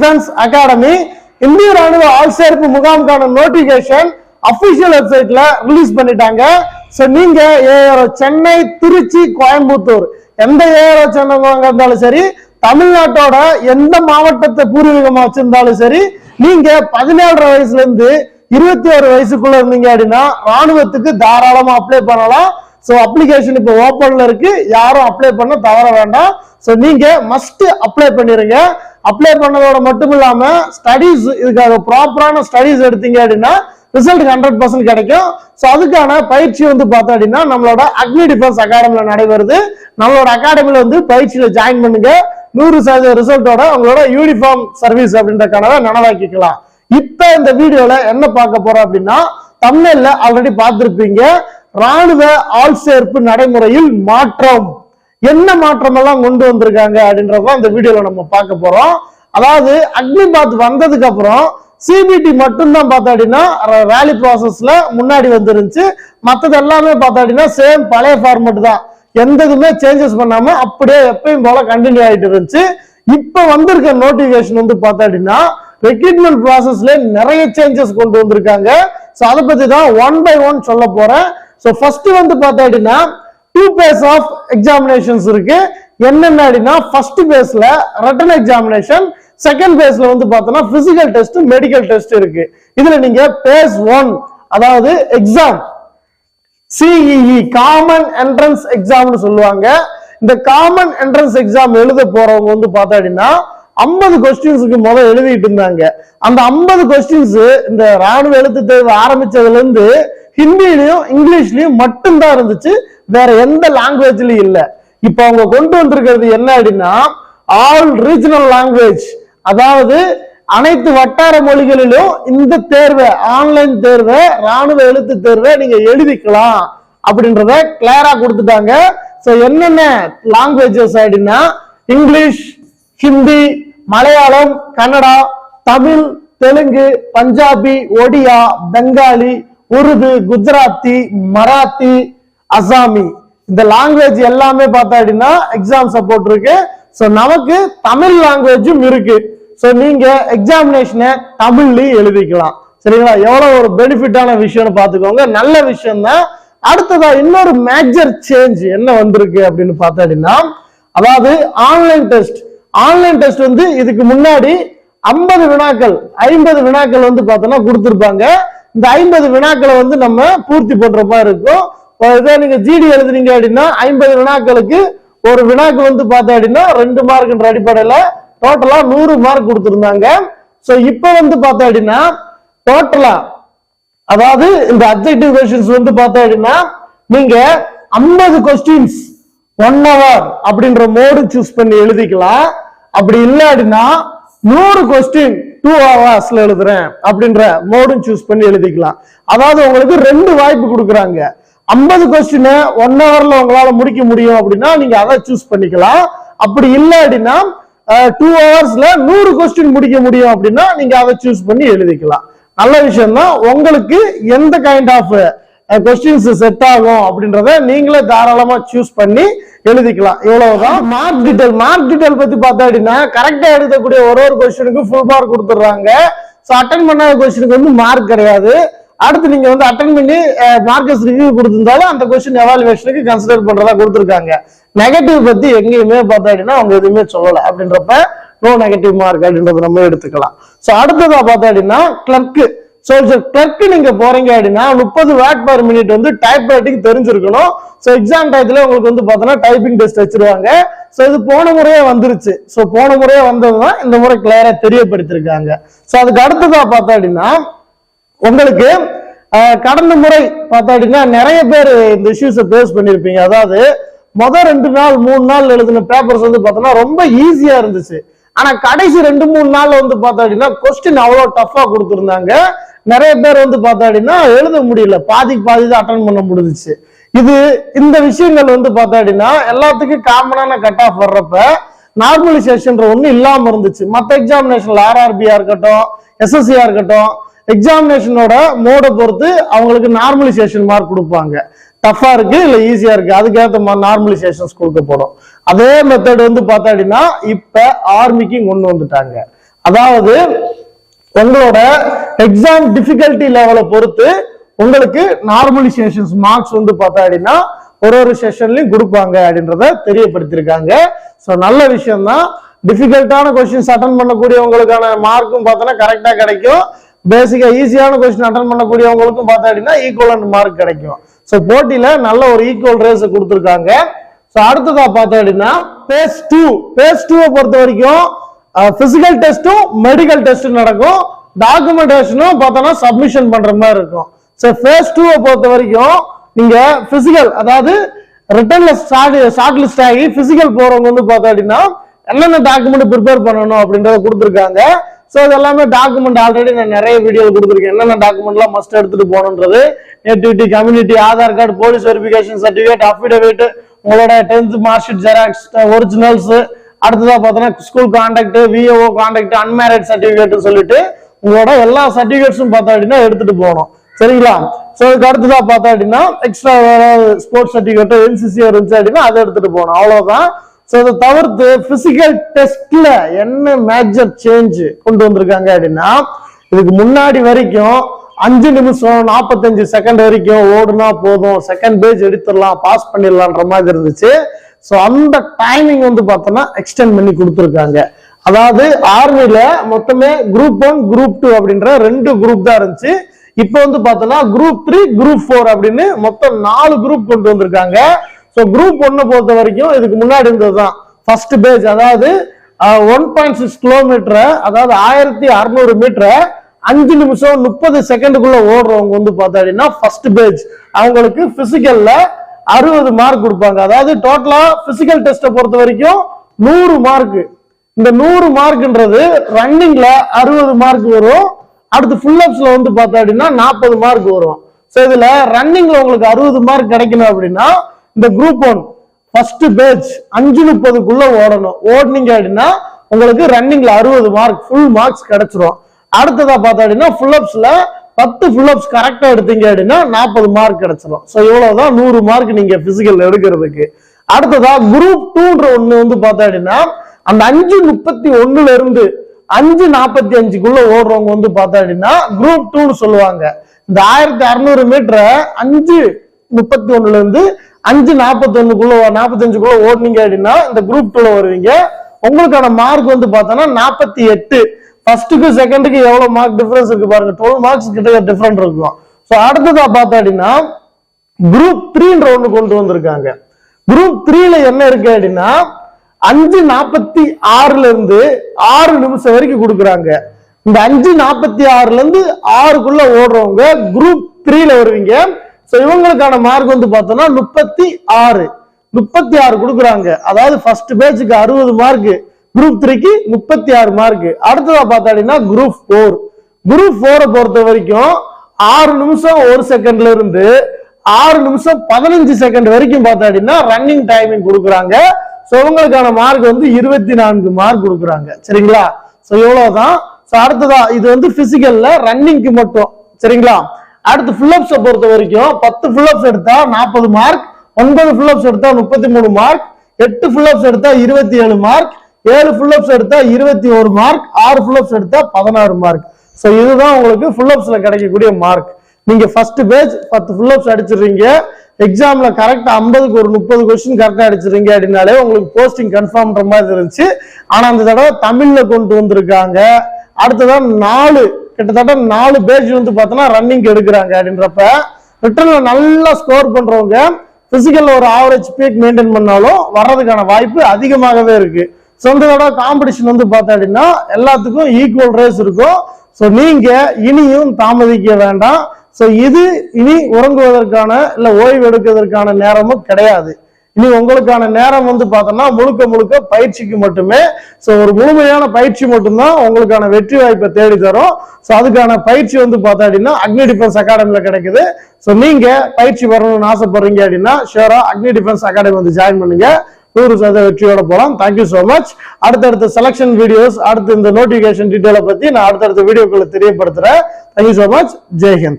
Defence academy இந்திய ராணுவ ஆள்சேர்ப்பு முகாமுக்கான நோட்டிபிகேஷன் அபிஷியல் வெப்சைட்ல ரிலீஸ் பண்ணிட்டாங்க. ஸோ நீங்க ஏஆர்ஓ சென்னை திருச்சி கோயம்புத்தூர் எந்த ஏஆர்ஓ சென்னைங்க இருந்தாலும் சரி தமிழ்நாட்டோட எந்த மாவட்டத்தை பூர்வீகமா வச்சிருந்தாலும் சரி நீங்க பதினேழரை வயசுல இருந்து இருபத்தி ஒரு வயசுக்குள்ள இருந்தீங்க அப்படின்னா ராணுவத்துக்கு தாராளமா அப்ளை பண்ணலாம். ஸோ அப்ளிகேஷன் இப்போ ஓப்பனில் இருக்கு. யாரும் அப்ளை பண்ண தவற வேண்டாம். ஸோ நீங்கள் மஸ்ட் அப்ளை பண்ணிடுங்க அப்ளை பண்ணதோட மட்டும் இல்லாமல் ஸ்டடீஸ் இதுக்காக ப்ராப்பரான ஸ்டடீஸ் எடுத்தீங்க அப்படின்னா ரிசல்ட் ஹண்ட்ரட் பர்சன்ட் கிடைக்கும். ஸோ அதுக்கான பயிற்சி வந்து பார்த்தோம் அப்படின்னா நம்மளோட அக்னி டிஃபென்ஸ் அகாடமியில் நடைபெறுது. நம்மளோட அகாடமியில் வந்து பயிற்சியில் ஜாயின் பண்ணுங்க. நூறு சதவீத ரிசல்ட்டோட உங்களோட யூனிஃபார்ம் சர்வீஸ் அப்படின்ற கனவை நனவாக்கிக்கலாம். இப்போ இந்த வீடியோவில் என்ன பார்க்க போகிறோம் அப்படின்னா தமிழ்ல ஆல்ரெடி பார்த்துருப்பீங்க. ராணுவ ஆள் சேர்ப்பு நடைமுறையில் மாற்றம். என்ன மாற்றம் எல்லாம் கொண்டு வந்திருக்காங்க அப்படின்றதான் இந்த வீடியோல நம்ம பார்க்க போறோம். அதாவது அக்னிபாத் வந்ததுக்கு அப்புறம் சிபிடி மட்டும்தான் பார்த்தா அப்படின்னா வேலி ப்ராசஸ்ல முன்னாடி வந்துருந்துச்சு. மற்றது எல்லாமே பார்த்தா அப்படின்னா சேம் பழைய ஃபார்மட் தான். எந்த இதுவுமே சேஞ்சஸ் பண்ணாம அப்படியே எப்பயும் போல கண்டினியூ ஆகிட்டு இருந்துச்சு. இப்ப வந்திருக்க நோட்டிபிகேஷன் வந்து பார்த்தா அப்படின்னா ரெக்ரூட்மெண்ட் ப்ராசஸ்ல நிறைய சேஞ்சஸ் கொண்டு வந்திருக்காங்க. ஸோ அதை பத்தி தான் ஒன் பை ஒன் சொல்ல போறேன். ஸோ ஃபர்ஸ்ட் வந்து பார்த்தா அப்படின்னா டூ பேஸ் ஆஃப் எக்ஸாமினேஷன்ஸ் இருக்கு. என்னென்ன அப்படின்னா ஃபர்ஸ்ட் பேஸ்ல ரிட்டன் எக்ஸாமினேஷன் செகண்ட் பேஸ்ல வந்து பார்த்தோம்னா பிசிக்கல் டெஸ்ட் மெடிக்கல் டெஸ்ட் இருக்கு. இதுல நீங்க பேஸ் ஒன் அதாவது எக்ஸாம் சிஇஇ காமன் என்ட்ரன்ஸ் எக்ஸாம்னு சொல்லுவாங்க. இந்த காமன் என்ட்ரன்ஸ் எக்ஸாம் எழுத போறவங்க வந்து பார்த்தா அப்படின்னா ஐம்பது கொஸ்டின்ஸுக்கு முதல் எழுதிட்டு இருந்தாங்க. அந்த ஐம்பது கொஸ்டின்ஸ் இந்த ராணுவ எழுத்து தேர்வு ஆரம்பிச்சதுல இருந்து ஹிந்திலையும் இங்கிலீஷ்லயும் மட்டும்தான் இருந்துச்சு. வேற எந்த லாங்குவேஜ்லயும் இல்ல. இப்ப அவங்க கொண்டு வந்திருக்கிறது என்ன அப்படின்னா ஆல் ரீஜனல் லாங்குவேஜ் அதாவது அனைத்து வட்டார மொழிகளிலும் இந்த தேர்வை ஆன்லைன் தேர்வை ராணுவ எழுத்து தேர்வை நீங்க எழுதிக்கலாம் அப்படின்றத கிளியரா கொடுத்துட்டாங்க. சோ என்னென்ன லாங்குவேஜஸ் அப்படின்னா இங்கிலீஷ் ஹிந்தி மலையாளம் கன்னடா தமிழ் தெலுங்கு பஞ்சாபி ஒடியா பெங்காலி உருது குஜராத்தி மராத்தி அசாமி. இந்த லாங்குவேஜ் எல்லாமே பார்த்தா அப்படின்னா எக்ஸாம் சப்போர்ட் இருக்கு ஸோ நமக்கு தமிழ் லாங்குவேஜும் இருக்கு. ஸோ நீங்க எக்ஸாமினேஷனை தமிழ்லயும் எழுதிக்கலாம். சரிங்களா? எவ்வளவு ஒரு பெனிஃபிட்டான விஷயம்னு பார்த்துக்கோங்க. நல்ல விஷயம் தான் அடுத்ததா இன்னொரு மேஜர் சேஞ்ச் என்ன வந்திருக்கு அப்படின்னு பார்த்தா அப்படின்னா அதாவது ஆன்லைன் டெஸ்ட் ஆன்லைன் டெஸ்ட் வந்து இதுக்கு முன்னாடி ஐம்பது வினாக்கள் ஐம்பது வினாக்கள் வந்து பார்த்தோம்னா கொடுத்துருப்பாங்க. இந்த ஐம்பது வினாக்களை வந்து நம்ம பூர்த்தி பண்ற மாதிரி இருக்கும். இதே நீங்க ஜிடி எழுதுனீங்க அப்படின்னா ஐம்பது வினாக்களுக்கு ஒரு வினாக்கு வந்து பார்த்தா அப்படின்னா ரெண்டு மார்க்ன்ற அடிப்படையில டோட்டலா நூறு மார்க் கொடுத்துருந்தாங்க. சோ இப்போ வந்து பார்த்தா அப்படின்னா டோட்டலா அதாவது இந்த அப்ஜெக்டிவ் கொஸ்டின்ஸ் வந்து பார்த்தா அப்படின்னா நீங்க ஐம்பது கொஸ்டின்ஸ் ஒன் ஹவர் அப்படின்ற மோடு சூஸ் பண்ணி எழுதிக்கலாம். அப்படி இல்லை அப்படின்னா நூறு கொஸ்டின் டூ ஹவர்ஸ்ல எழுதுறேன் அப்படின்ற மோடும் சூஸ் பண்ணி எழுதிக்கலாம். அதாவது உங்களுக்கு ரெண்டு வாய்ப்பு கொடுக்குறாங்க. ஐம்பது கொஸ்டினை ஒன் ஹவர்ல உங்களால முடிக்க முடியும் அப்படின்னா நீங்க அதை சூஸ் பண்ணிக்கலாம். அப்படி இல்லை அப்படின்னா டூ ஹவர்ஸ்ல நூறு கொஸ்டின் முடிக்க முடியும் அப்படின்னா நீங்க அதை சூஸ் பண்ணி எழுதிக்கலாம். நல்ல விஷயம் தான் உங்களுக்கு எந்த கைண்ட் ஆஃப் கொஸ்டின்ஸ் செட் ஆகும் அப்படின்றத நீங்களே தாராளமா சூஸ் பண்ணி எழுதிக்கலாம். இவ்வளவுதான் மார்க் டீடைல் மார்க் டீடைல் பத்தி பார்த்தா அப்படின்னா கரெக்டா எழுதக்கூடிய ஒரு ஒரு கொஸ்டினுக்கு ஃபுல் மார்க் கொடுத்துட்றாங்க. ஸோ அட்டன் பண்ணாத கொஸ்டினுக்கு வந்து மார்க் கிடையாது. அடுத்து நீங்க வந்து அட்டன் பண்ணி மார்க்கஸ் ரிவ்யூ கொடுத்திருந்தாலும் அந்த கொஸ்டின் எவாலுவேஷனுக்கு கன்சிடர் பண்றதா கொடுத்துருக்காங்க. நெகட்டிவ் பத்தி எங்கேயுமே பார்த்தா அப்படின்னா அவங்க எதுவுமே சொல்லல. அப்படின்றப்ப நோ நெகட்டிவ் மார்க் அப்படின்றத நம்ம எடுத்துக்கலாம். ஸோ அடுத்ததா பார்த்தா அப்படின்னா கிளர்க்கு ஸோ கிளர்க்கு நீங்க போறீங்க அப்படின்னா முப்பது வேட் பர் மினிட் வந்து டைப் ரைட்டிங் தெரிஞ்சிருக்கணும். ஸோ எக்ஸாம் டயத்துல உங்களுக்கு வந்து பார்த்தோன்னா டைப்பிங் டெஸ்ட் வச்சிருவாங்க. ஸோ இது போன முறையே வந்துருச்சு. ஸோ போன முறையே வந்ததுதான் இந்த முறை கிளியரா தெரியப்படுத்திருக்காங்க. ஸோ அதுக்கு அடுத்ததா பார்த்தா அப்படின்னா உங்களுக்கு கடந்த முறை பார்த்தா அப்படின்னா நிறைய பேர் இந்த இஷ்யூஸை பேஸ் பண்ணியிருப்பீங்க அதாவது மொதல் ரெண்டு நாள் மூணு நாள் எழுதின பேப்பர்ஸ் வந்து பார்த்தோன்னா ரொம்ப ஈஸியா இருந்துச்சு. ஆனா கடைசி ரெண்டு மூணு நாள்ல வந்து பார்த்தா அப்படின்னா கொஸ்டின் அவ்வளோ டஃபா கொடுத்துருந்தாங்க. நிறைய பேர் வந்து பார்த்தா அப்படின்னா எழுத முடியல. பாதிக்கு பாதி தான் அட்டன் பண்ண முடிஞ்சுச்சு. இது இந்த விஷயங்கள் வந்து பார்த்தா அப்படின்னா எல்லாத்துக்கும் காமனான கட் ஆஃப் வர்றப்ப நார்மலைசேஷன் ஒண்ணு இல்லாம இருந்துச்சு. மற்ற எக்ஸாமினேஷன்ல ஆர்ஆர்பியா இருக்கட்டும் எஸ்எஸ்சியா இருக்கட்டும் எக்ஸாமினேஷனோட மோடை பொறுத்து அவங்களுக்கு நார்மலைசேஷன் மார்க் கொடுப்பாங்க. டஃப்பாக இருக்குது இல்லை ஈஸியாக இருக்குது அதுக்கேற்ற மாதிரி நார்மலைசேஷன்ஸ் போகிறோம் அதே மெத்தட் வந்து பார்த்தா அப்படின்னா இப்போ ஆர்மிக்கு கொண்டு வந்துட்டாங்க. அதாவது உங்களோட எக்ஸாம் டிஃபிகல்ட்டி லெவலை பொறுத்து உங்களுக்கு நார்மலைசேஷன்ஸ் மார்க்ஸ் வந்து பார்த்தா அப்படின்னா ஒரு ஒரு செஷன்லையும் கொடுப்பாங்க அப்படின்றத தெரியப்படுத்தியிருக்காங்க. ஸோ நல்ல விஷயம் தான் டிஃபிகல்ட்டான கொஸ்டின்ஸ் அட்டன் பண்ணக்கூடியவங்களுக்கான மார்க்கும் பார்த்தோன்னா கரெக்டாக கிடைக்கும். பேசிக்காக ஈஸியான கொஸ்டின் அட்டன் பண்ணக்கூடியவங்களுக்கும் பார்த்தா அப்படின்னா ஈக்குவலண்ட் மார்க் கிடைக்கும். ஸோ போட்டியில நல்ல ஒரு ஈக்குவல் ரேஸ் கொடுத்துருக்காங்க. ஸோ அடுத்ததா பார்த்தோம் அப்படின்னா பேஸ் டூ பேஸ் டூவை பொறுத்த வரைக்கும் பிசிக்கல் டெஸ்ட்டும் மெடிக்கல் டெஸ்ட்டும் நடக்கும். டாக்குமெண்டேஷனும் பார்த்தோன்னா சப்மிஷன் பண்ற மாதிரி இருக்கும். ஸோ ஃபேஸ் டூவை பொறுத்த வரைக்கும் நீங்க பிசிக்கல் அதாவது ரிட்டர்ன்ல ஸ்டார்ட் ஷார்ட் லிஸ்ட் ஆகி பிசிக்கல் போறவங்க வந்து பார்த்தோம் அப்படின்னா என்னென்ன டாக்குமெண்ட் ப்ரிப்பேர் பண்ணணும் அப்படின்றத கொடுத்துருக்காங்க. ஸோ இது எல்லாமே டாக்குமெண்ட் ஆல்ரெடி நான் நிறைய வீடியோ கொடுத்துருக்கேன். என்னென்ன டாக்குமெண்ட்லாம் மஸ்ட் எடுத்துட்டு போகணுன்றது nativity community Aadhaar card police verification certificate affidavit உங்களோட tenth mark sheet xerox originals அடுத்ததாக பார்த்தோன்னா school contact VAO contact unmarried சர்டிஃபிகேட்னு சொல்லிட்டு உங்களோட எல்லா சர்டிஃபிகேட்ஸும் பார்த்தா அப்படின்னா எடுத்துட்டு போகணும். சரிங்களா? ஸோ இதுக்கு அடுத்ததாக பார்த்தா அப்படின்னா எக்ஸ்ட்ரா வேற ஸ்போர்ட்ஸ் சர்டிஃபிகேட் என்சிசி இருந்துச்சு அப்படின்னா அதை எடுத்துட்டு போகணும். அவ்வளோதான் ஸோ அதை தவிர்த்து பிசிக்கல் டெஸ்ட்ல என்ன மேஜர் சேஞ்ச் கொண்டு வந்திருக்காங்க அப்படின்னா இதுக்கு முன்னாடி வரைக்கும் அஞ்சு நிமிஷம் நாற்பத்தஞ்சு செகண்ட் வரைக்கும் ஓடுனா போதும். செகண்ட் பேஜ் எடுத்துடலாம் பாஸ் பண்ணிடலான்ற மாதிரி இருந்துச்சு. ஸோ அந்த டைமிங் வந்து பார்த்தோம்னா எக்ஸ்டெண்ட் பண்ணி கொடுத்துருக்காங்க. அதாவது ஆர்மியில மொத்தமே குரூப் ஒன் குரூப் டூ அப்படின்ற ரெண்டு குரூப் தான் இருந்துச்சு. இப்போ வந்து பார்த்தோம்னா குரூப் த்ரீ குரூப் ஃபோர் அப்படின்னு மொத்தம் நாலு குரூப் கொண்டு வந்திருக்காங்க. ஸோ குரூப் ஒன்னை பொறுத்த வரைக்கும் இதுக்கு முன்னாடி இருந்தது தான் ஃபர்ஸ்ட் பேஜ் அதாவது ஒன் பாயிண்ட் சிக்ஸ் கிலோமீட்டரை அதாவது ஆயிரத்தி அறுநூறு மீட்டரை அஞ்சு நிமிஷம் முப்பது செகண்டுக்குள்ள ஓடுறவங்க வந்து பார்த்தா அப்படின்னா ஃபர்ஸ்ட் பேஜ் அவங்களுக்கு பிசிக்கல்ல அறுபது மார்க் கொடுப்பாங்க. அதாவது டோட்டலா பிசிக்கல் டெஸ்ட்டை பொறுத்த வரைக்கும் நூறு மார்க் இந்த நூறு மார்க்ன்றது ரன்னிங்ல அறுபது மார்க் வரும். அடுத்து ஃபுல் அப்ஸ்ல வந்து பார்த்தா அப்படின்னா நாற்பது மார்க் வரும். ஸோ இதுல ரன்னிங்ல உங்களுக்கு அறுபது மார்க் கிடைக்கணும் அப்படின்னா இந்த குரூப் ஒன் ஃபர்ஸ்ட் பேட்ச் அஞ்சு முப்பதுக்குள்ள ஓடணும். ஓடுனீங்க அப்படின்னா உங்களுக்கு ரன்னிங்ல அறுபது மார்க் ஃபுல் மார்க்ஸ் கிடைச்சிரும். அடுத்ததா பார்த்தா அப்படின்னா ஃபுல் பத்து ஃபுல் அப்ஸ் கரெக்டா எடுத்தீங்க அப்படின்னா நாற்பது மார்க் கிடைச்சிடும் ஸோ இவ்வளவுதான் நூறு மார்க் நீங்க பிசிக்கல் எடுக்கிறதுக்கு. அடுத்ததா குரூப் டூன்ற ஒண்ணு வந்து பார்த்தா அப்படின்னா அந்த அஞ்சு முப்பத்தி ஒண்ணுல இருந்து அஞ்சு நாற்பத்தி அஞ்சுக்குள்ள ஓடுறவங்க வந்து பார்த்தா அப்படின்னா குரூப் டூன்னு சொல்லுவாங்க. இந்த ஆயிரத்தி அறுநூறு மீட்டரை அஞ்சு முப்பத்தி ஒண்ணுல இருந்து அஞ்சு நாற்பத்தொன்னுக்குள்ள நாற்பத்தஞ்சுக்குள்ள ஓடுனீங்க அப்படின்னா இந்த குரூப் டூல வருவீங்க. உங்களுக்கான மார்க் வந்து பார்த்தோன்னா நாற்பத்தி எட்டு. ஃபர்ஸ்ட்டுக்கு செகண்டுக்கு எவ்வளவு மார்க் டிஃபரன்ஸ் இருக்கு பாருங்க. டுவெல் மார்க்ஸ் கிட்ட டிஃபரெண்ட் இருக்கும். ஸோ அடுத்ததா பார்த்தா அப்படின்னா குரூப் த்ரீன்ற ஒன்று கொண்டு வந்திருக்காங்க. குரூப் த்ரீல என்ன இருக்கு அப்படின்னா அஞ்சு நாற்பத்தி ஆறுல இருந்து ஆறு நிமிஷம் வரைக்கும் கொடுக்குறாங்க. இந்த அஞ்சு நாற்பத்தி ஆறுல இருந்து ஆறுக்குள்ள ஓடுறவங்க குரூப் த்ரீல வருவீங்க. ஸோ இவங்களுக்கான மார்க் வந்து பார்த்தோம்னா முப்பத்தி ஆறு. முப்பத்தி ஆறு கொடுக்குறாங்க. அதாவது ஃபர்ஸ்ட் பேஜுக்கு அறுபது மார்க் குரூப் த்ரீக்கு முப்பத்தி ஆறு மார்க் அடுத்ததா பார்த்தா குரூப் ஃபோர் குரூப் ஃபோரை பொறுத்த வரைக்கும் ஆறு நிமிஷம் ஒரு செகண்ட்ல இருந்து ஆறு நிமிஷம் பதினஞ்சு செகண்ட் வரைக்கும் பார்த்தா ரன்னிங் டைமிங் கொடுக்குறாங்க. ஸோ உங்களுக்கான மார்க் வந்து இருபத்தி நான்கு மார்க் கொடுக்குறாங்க. சரிங்களா? ஸோ இவ்வளவுதான். ஸோ அடுத்ததா இது வந்து பிசிக்கல்ல ரன்னிங்க்கு மட்டும். சரிங்களா? அடுத்து ஃபுல்லப்ஸை பொறுத்த வரைக்கும் பத்து ஃபுல்லப்ஸ் எடுத்தா நாற்பது மார்க் ஒன்பது ஃபுல்லப்ஸ் எடுத்தா முப்பத்தி மூணு மார்க் எட்டு ஃபுல்லப்ஸ் எடுத்தா இருபத்தி ஏழு மார்க் ஏழு ஃபுல்லப்ஸ் எடுத்தா இருபத்தி ஒரு மார்க் ஆறு ஃபுல்லப்ஸ் எடுத்தா பதினாறு மார்க் ஸோ இதுதான் உங்களுக்கு ஃபுல்லப்ஸ்ல கிடைக்கக்கூடிய மார்க் நீங்க ஃபர்ஸ்ட் பேஜ் பத்து ஃபுல்லப்ஸ் அடிச்சிடுறீங்க. எக்ஸாம்ல கரெக்டா ஐம்பதுக்கு ஒரு முப்பது கொஸ்டின் கரெக்டா அடிச்சிருங்க அப்படின்னாலே உங்களுக்கு போஸ்டிங் கன்ஃபார்ம்ன்ற மாதிரி இருந்துச்சு. ஆனா அந்த தடவை தமிழ்ல கொண்டு வந்திருக்காங்க. அடுத்ததான் நாலு கிட்டத்தட்ட நாலு பேஜ் வந்து பார்த்தோன்னா ரன்னிங் எடுக்கிறாங்க அப்படின்றப்ப ரிட்டர்ன்ல நல்லா ஸ்கோர் பண்றவங்க பிசிக்கல்ல ஒரு ஆவரேஜ் பீக் மெயின்டைன் பண்ணாலும் வர்றதுக்கான வாய்ப்பு அதிகமாகவே இருக்கு. ஸோ இந்த காம்படிஷன் வந்து பார்த்தா அப்படின்னா எல்லாத்துக்கும் ஈக்குவல் ரேஸ் இருக்கும். ஸோ நீங்க இனியும் தாமதிக்க வேண்டாம். ஸோ இது இனி உறங்குவதற்கான இல்லை ஓய்வு எடுக்கிறதுக்கான நேரமும் கிடையாது. இனி உங்களுக்கான நேரம் வந்து பார்த்தோம்னா முழுக்க முழுக்க பயிற்சிக்கு மட்டுமே. ஸோ ஒரு முழுமையான பயிற்சி மட்டும்தான் உங்களுக்கான வெற்றி வாய்ப்பை தேடி தரும் ஸோ அதுக்கான பயிற்சி வந்து பார்த்தா அப்படின்னா அக்னி டிஃபென்ஸ் அகாடமியில் கிடைக்குது. ஸோ நீங்கள் பயிற்சி வரணும்னு ஆசைப்படுறீங்க அப்படின்னா ஷியோரா அக்னி டிஃபென்ஸ் அகாடமி வந்து ஜாயின் பண்ணுங்க. நூறு சதவீத வெற்றியோட போகலாம் தேங்க்யூ ஸோ மச் அடுத்தடுத்த செலக்ஷன் வீடியோஸ் அடுத்து இந்த நோட்டிஃபிகேஷன் டீட்டெயிலை பற்றி நான் அடுத்தடுத்த வீடியோக்களை தெரியப்படுத்துகிறேன் thank you so much Jai Hind